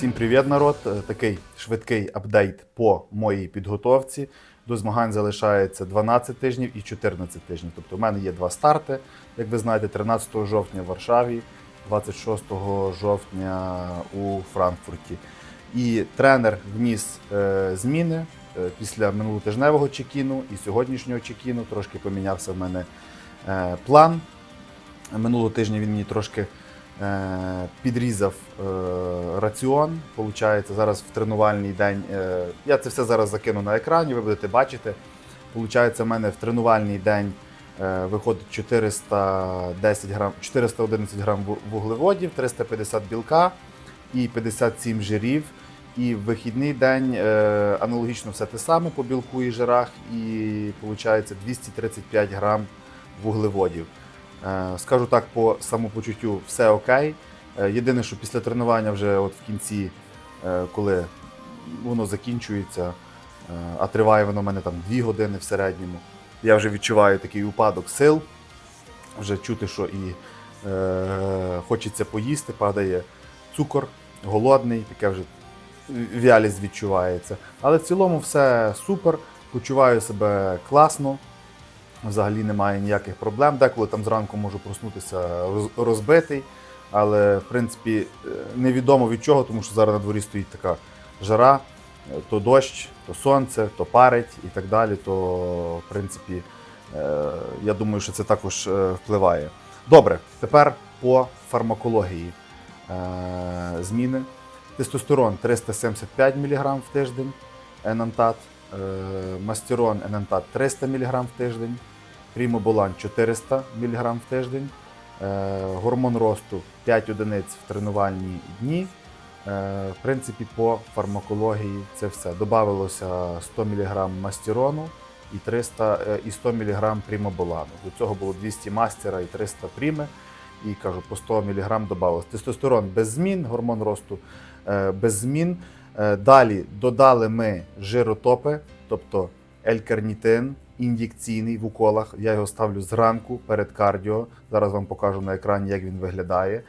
Всім привіт, народ! Е, Такий швидкий апдейт по моїй підготовці. До змагань залишається 12 тижнів і 14 тижнів. Тобто в мене є два старти, як ви знаєте, 13 жовтня в Варшаві, 26 жовтня у Франкфурті. І тренер вніс е, зміни е, після минулотижневого чекіну і сьогоднішнього чекіну. Трошки помінявся в мене план. Минулого тижня він мені трошки підрізав е, раціон. Получається, зараз в тренувальний день. Е, я це все зараз закину на екрані, ви будете бачити. Получається, в мене в тренувальний день е, виходить 410 грам, 411 грам вуглеводів, 350 білка і 57 жирів. І в вихідний день е, аналогічно все те саме по білку і жирах, і виходить 235 грам вуглеводів. Е, Скажу так, по самопочуттю все окей. Е, Єдине, що після тренування вже от в кінці, е, коли воно закінчується, а триває воно в мене там 2 години в середньому, я вже відчуваю такий упадок сил. Вже чути, що і е, хочеться поїсти, падає цукор, голодний, таке вже вялість відчувається. Але в цілому все супер, почуваю себе класно. Взагалі немає ніяких проблем. Деколи там зранку можу проснутися розбитий, але в принципі е, невідомо від чого, тому що зараз на дворі стоїть така жара, е, то дощ, то сонце, то парить і так далі. То в принципі е, я думаю, що це також впливає. Добре, тепер по фармакології зміни. Тестостерон 375 мг в тиждень, енантат, мастерон енантат 300 мг в тиждень, прімоболан 400 мг в тиждень, е, гормон росту 5 одиниць в тренувальні дні. Е, В принципі, по фармакології це все. Добавилося 100 мг мастерону і 300 е, і 100 мг прімоболану. До цього було 200 мастера і 300 пріми. І кажу, по 100 мг додалось. Тестостерон без змін, гормон росту е, без змін. Е, Далі додали ми жиротопи, тобто елькарнітин, ін'єкційний в уколах. Я його ставлю зранку перед кардіо. Зараз вам покажу на екрані, як він виглядає.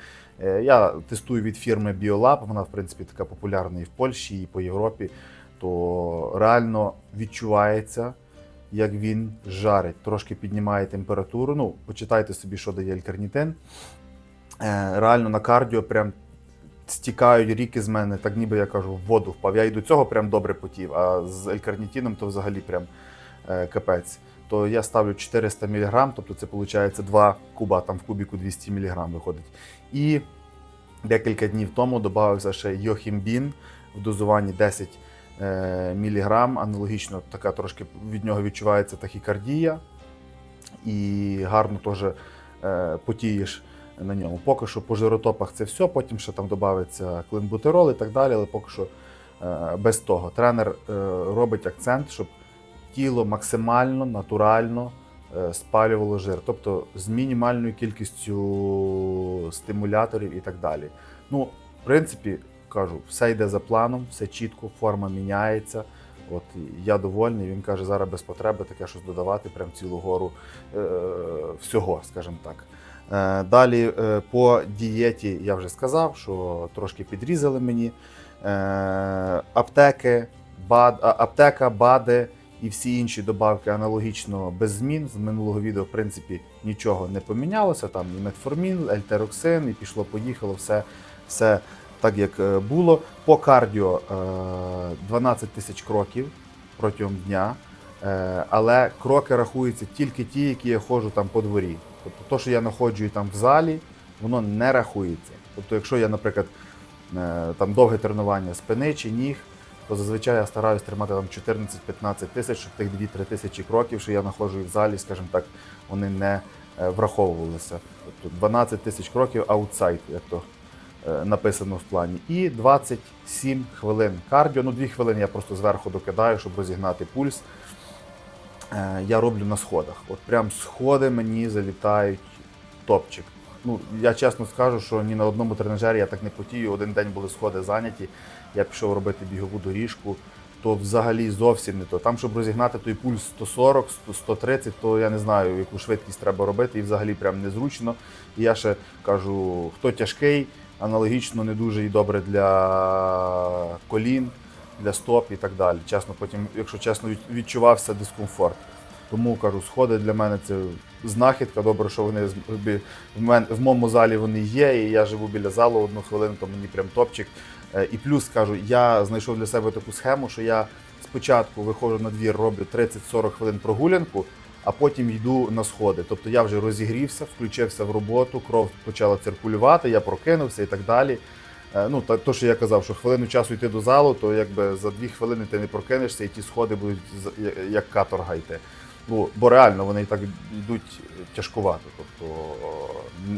Е, Я тестую від фірми BioLab, вона в принципі така популярна і в Польщі, і по Європі. То реально відчувається, як він жарить, трошки піднімає температуру. Ну, почитайте собі, що дає елькарнітин. Е, Реально на кардіо прям стікають ріки з мене, так ніби я кажу, в воду впав. Я і до цього прям добре потів, а з елькарнітином то взагалі прям е, капець. То я ставлю 400 мг, тобто це виходить 2 куба, там в кубіку 200 мг виходить. І декілька днів тому додався ще йохімбін в дозуванні 10 е, мг. Аналогічно така трошки від нього відчувається тахікардія. І гарно теж е, потієш на ньому. Поки що по жиротопах це все, потім ще там додається клинбутерол і так далі, але поки що е, без того. Тренер е, робить акцент, щоб тіло максимально натурально е, спалювало жир, тобто з мінімальною кількістю стимуляторів і так далі. Ну, в принципі, кажу, все йде за планом, все чітко, форма міняється. От я довольний. Він каже, зараз без потреби таке щось додавати, прям цілу гору е, всього, скажімо так. Е, Далі е, по дієті я вже сказав, що трошки підрізали мені. Е, Аптеки, бад, аптека, БАДи і всі інші добавки аналогічно без змін. З минулого відео, в принципі, нічого не помінялося. Там і метформін, ельтероксин, і пішло-поїхало, все, все так, як було. По кардіо е, 12 тисяч кроків протягом дня. Е, Але кроки рахуються тільки ті, які я ходжу там по дворі. Тобто, то, що я знаходжу там в залі, воно не рахується. Тобто, якщо я, наприклад, е, там довге тренування спини чи ніг, то зазвичай я стараюсь тримати там 14-15 тисяч, щоб тих 2-3 тисячі кроків, що я знаходжу в залі, скажімо так, вони не е, враховувалися. Тобто 12 тисяч кроків аутсайд, як то написано в плані. І 27 хвилин кардіо. Ну, 2 хвилини я просто зверху докидаю, щоб розігнати пульс. Е, Я роблю на сходах. От прям сходи мені залітають топчик. Ну, я чесно скажу, що ні на одному тренажері я так не потію. Один день були сходи зайняті. Я пішов робити бігову доріжку, то взагалі зовсім не то. Там, щоб розігнати той пульс 140, 130, то я не знаю, яку швидкість треба робити, і взагалі прям незручно. І я ще кажу, хто тяжкий, Аналогічно не дуже і добре для колін, для стоп і так далі. Чесно, потім, якщо чесно, відчувався дискомфорт. Тому кажу, сходи для мене це знахідка. Добре, що вони в, мен, в моєму залі вони є, і я живу біля залу одну хвилину, то мені прям топчик. Е, І плюс кажу, я знайшов для себе таку схему, що я спочатку виходжу на двір, роблю 30-40 хвилин прогулянку, а потім йду на сходи. Тобто я вже розігрівся, включився в роботу, кров почала циркулювати, я прокинувся і так далі. Е, Ну, та, то, що я казав, що хвилину часу йти до залу, то якби за дві хвилини ти не прокинешся, і ті сходи будуть як каторга йти. Ну, бо реально вони і так йдуть тяжкувато. Тобто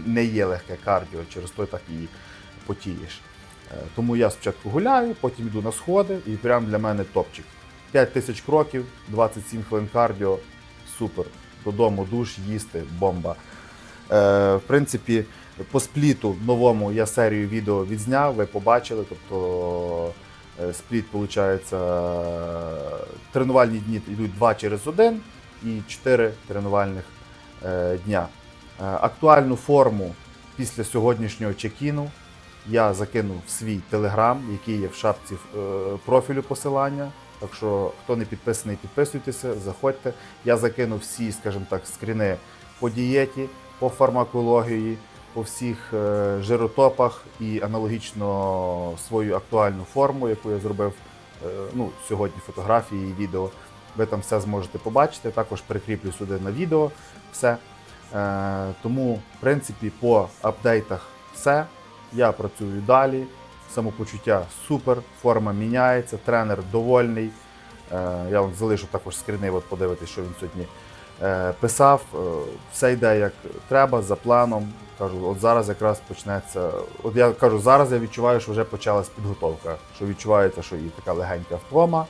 не є легке кардіо, через то так і потієш. Е, Тому я спочатку гуляю, потім йду на сходи, і прям для мене топчик. 5 тисяч кроків, 27 хвилин кардіо, супер. Додому душ, їсти, бомба. Е, в принципі, по спліту новому я серію відео відзняв, ви побачили. Тобто е, спліт, виходить, тренувальні дні йдуть 2 через 1 і 4 тренувальних е, дня. Е, актуальну форму після сьогоднішнього чекіну я закинув в свій телеграм, який є в шапці е, профілю посилання. Так що, хто не підписаний, підписуйтеся, заходьте. Я закинув всі, скажімо так, скріни по дієті, по фармакології, по всіх е, жиротопах і аналогічно свою актуальну форму, яку я зробив е, ну, сьогодні фотографії і відео. Ви там все зможете побачити. Також прикріплю сюди на відео все. Е, тому, в принципі, по апдейтах все. Я працюю далі. Самопочуття супер, форма міняється, тренер довольний. Я вам залишу також скріни, от подивитись, що він сьогодні писав. Все йде як треба, за планом. Кажу, от зараз якраз почнеться. От я кажу, зараз я відчуваю, що вже почалась підготовка, що відчувається, що і така легенька втома,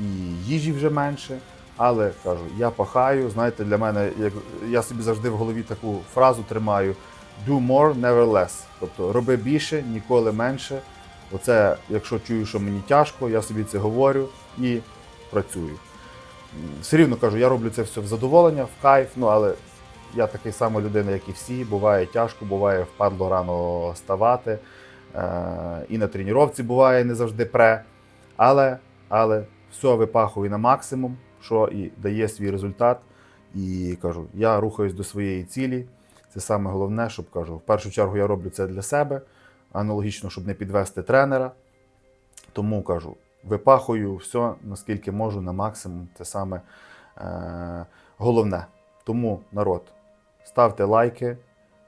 і їжі вже менше. Але кажу, я пахаю. Знаєте, для мене, як я собі завжди в голові таку фразу тримаю: do more, never less. Тобто роби більше, ніколи менше. Оце, якщо чую, що мені тяжко, я собі це говорю і працюю. Все рівно кажу, я роблю це все в задоволення, в кайф, ну але я такий самий людина, як і всі. Буває тяжко, буває впадло рано ставати. Е, і на тренувці буває не завжди пре. Але, але все випахую на максимум, що і дає свій результат. І кажу, я рухаюсь до своєї цілі. Це саме головне, щоб кажу, в першу чергу я роблю це для себе, аналогічно, щоб не підвести тренера. Тому кажу, випахую все, наскільки можу, на максимум. Це саме е, головне. Тому, народ, ставте лайки,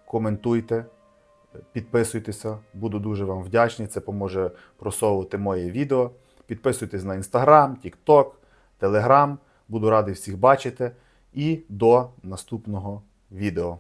коментуйте, підписуйтеся. Буду дуже вам вдячний. Це поможе просовувати моє відео. Підписуйтесь на Instagram, TikTok, Telegram. Буду радий всіх бачити. І до наступного відео.